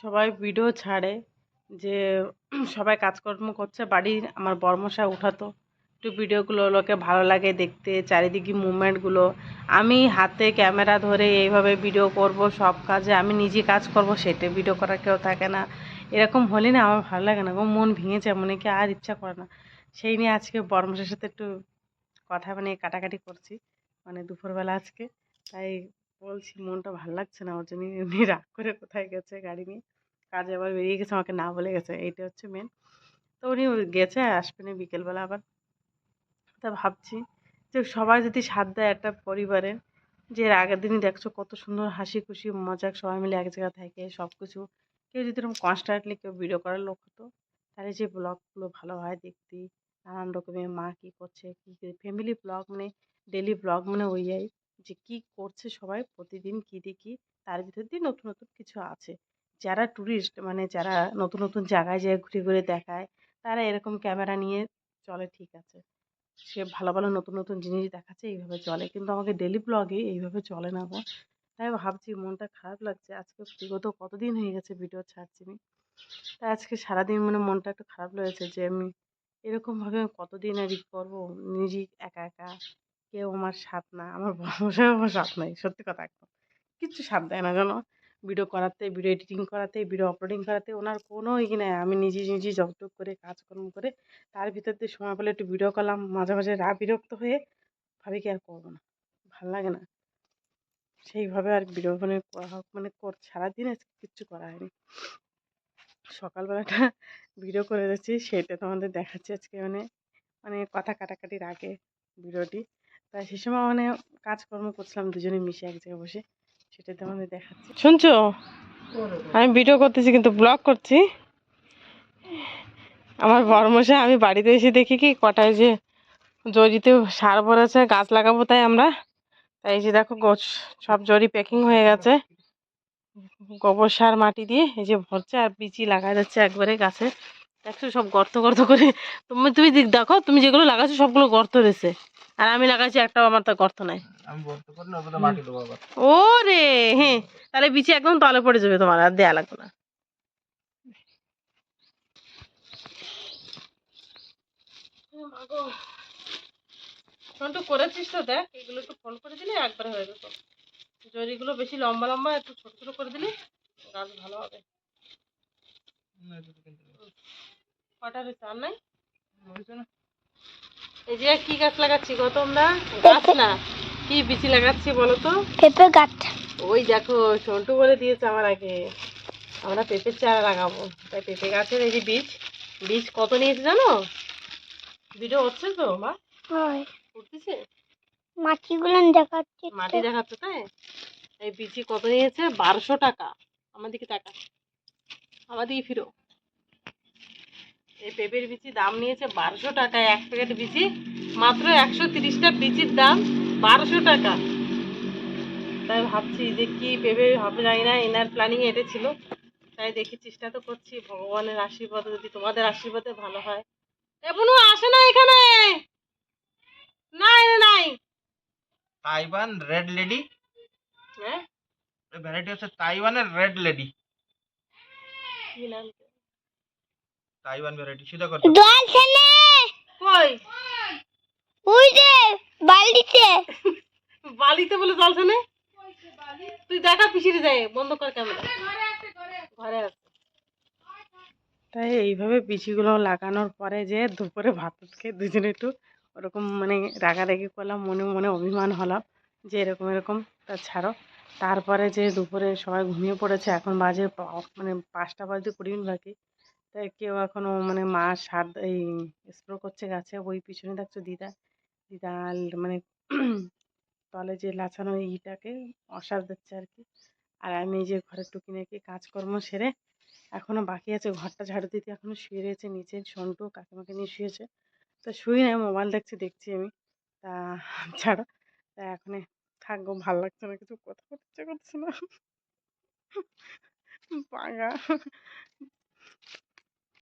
সবাই ভিডিও ছাড়ে যে সবাই কাজকর্ম করছে। বাড়ির আমার বর্মশাই উঠাতো। একটু ভিডিওগুলো লোকে ভালো লাগে দেখতে, চারিদিকে মুভমেন্টগুলো। আমি হাতে ক্যামেরা ধরে এইভাবে ভিডিও করব, সব কাজে আমি নিজে কাজ করব, সেটা ভিডিও করার কেউ থাকে না। এরকম হলে না আমার ভালো লাগে না মন ভেঙেছে মনে কি আর ইচ্ছা করে না। সেই নিয়ে আজকে বর্মশের সাথে একটু কথা মানে কাটাকাটি করছি মানে দুপুরবেলা আজকে। তাই বলছি, মনটা ভালো লাগছে না, ওর জন্য এমনি রাগ করে কোথায় গেছে গাড়ি নিয়ে? কাজে আবার বেরিয়ে গেছে, আমাকে না বলে গেছে এইটা হচ্ছে মেন তো উনি গেছে আসবে না বিকেলবেলা আবার। তা ভাবছি যে সবাই যদি সাথ দেয় একটা পরিবারে, যে এর আগের দিনই দেখছ কত সুন্দর হাসি খুশি মজাক, সবাই মিলে এক জায়গায় থাকে সব কিছু কেউ যদি এরকম কনস্ট্যান্টলি কেউ ভিডিও করার লোক হতো, তাহলে যে ব্লগগুলো ভালো হয় দেখতে, নানান রকমের মা কী করছে, কী ফ্যামিলি ব্লগ মানে ডেলি ব্লগ মানে ওই যে কী করছে সবাই, প্রতিদিন কী দেখি, তার ভিতর দিয়ে নতুন নতুন কিছু আছে। যারা ট্যুরিস্ট মানে যারা নতুন নতুন জায়গায় যায়, ঘুরে ঘুরে দেখায়, তারা এরকম ক্যামেরা নিয়ে চলে, ঠিক আছে। সে ভালো ভালো নতুন নতুন জিনিস দেখাচ্ছে, এইভাবে চলে। কিন্তু আমাকে ডেলি ব্লগে এইভাবে চলে না গো। তাই ভাবছি, মনটা খারাপ লাগছে। আজকে বিগত কতদিন হয়ে গেছে ভিডিও ছাড়ছি আমি? তাই আজকে সারাদিন মানে মনটা একটু খারাপ লেগেছে যে আমি এরকমভাবে কতদিন আর ই করব? নিজে একা একা কেউ আমার সাথ না, আমার বসায় আমার সাথ নাই, সত্যি কথা একদম। কিচ্ছু সাথ দেয় না জানো? ভিডিও করাতে ভিডিও এডিটিং করাতে ভিডিও আপলোডিং করাতে, ওনার কোনো ই নেই। আমি নিজে নিজে যতটুকু করে কাজকর্ম করে তার ভিতর দিয়ে সময় পেলে একটু ভিডিও করলাম, মাঝে মাঝে রা বিরক্ত হয়ে ভাবি কি আর করব না, ভালো লাগে না। সেইভাবে আর ভিডিও মানে মানে সারাদিন আজকে কিচ্ছু করা হয়নি। সকালবেলাটা ভিডিও করে দিচ্ছি সেটা তোমাদের দেখাচ্ছি আজকে মানে মানে কথা কাটাকাটির আগে ভিডিওটি তাই সে সময় মানে কাজকর্ম করছিলাম, দুজনে মিশে এক জায়গায় বসে। সেটা তোমাদের দেখাচ্ছি। শুনছো? আমি ভিডিও করতেছি, কিন্তু ব্লগ করছি। আমার বর্মশে আমি বাড়িতে এসে দেখি কি, কটায় যে জরিতে সার ভরেছে, গাছ লাগাবো তাই আমরা। তাই এই যে দেখো, গোছ, সব জরি প্যাকিং হয়ে গেছে। গোবর সার মাটি দিয়ে এই যে ভরছে আর বিচি লাগা যাচ্ছে একবারে গাছে। দেখছ সব গর্ত গর্ত করে। তুমি তুমি দেখো, তুমি যেগুলো লাগাচ্ছো সবগুলো গর্ত রয়েছে আর আমি লাগাচ্ছি একটাও আমার তো গর্ত নাই। আমি বলতে পারি না মাটি দেবো আবার। ও রে হ্যাঁ তাহলে বিচি একদম তলে পড়ে যাবে তোমার আর দেয়া লাগবে না। ফোনটা করেছিস তো দেখ এগুলো একটু ফোন করে দিলে একবারে হয়ে যেত। জরিগুলো বেশি লম্বা লম্বা একটু ছোট ছোট করে দিলে গাছ ভালো হবে। কটা হয়েছে আর নাই? না? এই যে কি গাছ লাগাচ্ছি গো তোমরা? গাছ না কি বিচি লাগাচ্ছি বলো তো? পেঁপে গাছ। ওই দেখো সন্টু বলে দিয়েছে আমার আগে। আমরা পেঁপের চারা লাগাবো। তাই পেঁপে গাছের এই যে বীজ বীজ কত নিয়েছে জানো? ভিডিও হচ্ছে তো মা? উঠতেছে মাটিগুলো দেখাচ্ছি মাটি দেখাচ্ছে তাই? এই বিচি কত নিয়েছে? বারোশো টাকা। আমার দিকে টাকা আমার দিকে ফিরো। এই পেঁপের বিচি দাম নিয়েছে বারোশো টাকা এক প্যাকেট বিচি। মাত্র একশো তিরিশটা বিচির দাম বারোশো টাকা। তাই ভাবছি যে কি পেঁপে হবে জানি না এনার প্ল্যানিং এটা ছিল। তাই দেখি চেষ্টা তো করছি ভগবানের আশীর্বাদ যদি তোমাদের আশীর্বাদে ভালো হয়। এমনও আসে না এখানে! নাই নাই। Taiwan red lady. হ্যাঁ? ভ্যারাইটি হচ্ছে তাইওয়ানের রেড লেডি। কি নাম? তাইওয়ান ভ্যারাইটি সিধা কর। জল ছেলে কই? ওই যে বালিতে। বালিতে বলে চলছে না তুই দেখা পিছিয়ে যায় বন্ধ কর ক্যামেরা ঘরে আছে। তাই এইভাবে পিছিগুলো লাগানোর পরে যে দুপুরে ভাত খেয়ে দুজনে একটু ওরকম মানে রাগারাগি করলাম মনে মনে অভিমান হলাম যে এরকম এরকম তা ছাড়ো। তারপরে যে দুপুরে সবাই ঘুমিয়ে পড়েছে এখন বাজে মানে পাঁচটা বাজে কুড়ি মিনিট বাকি। তাই কেউ এখনও মানে মা সার এই স্প্রে করছে গাছে, ওই পিছনে দেখছ দিদা? দিদা মানে তলে যে লাচানো ইটাকে অসার দিচ্ছে আর কি আর আমি যে ঘরে টুকি নাকি কাজকর্ম সেরে এখনও বাকি আছে, ঘরটা ঝাড়ু দিতে এখনও শুয়ে রয়েছে নিচে। সন্টু কাকিমাকে নিয়ে শুয়েছে। তো শুই নাই, মোবাইল দেখছি দেখছি আমি। তা ছাড়ো, তা এখন থাকব ভালো লাগছে না কিছু, কথা বলতে করছে না। পাগা।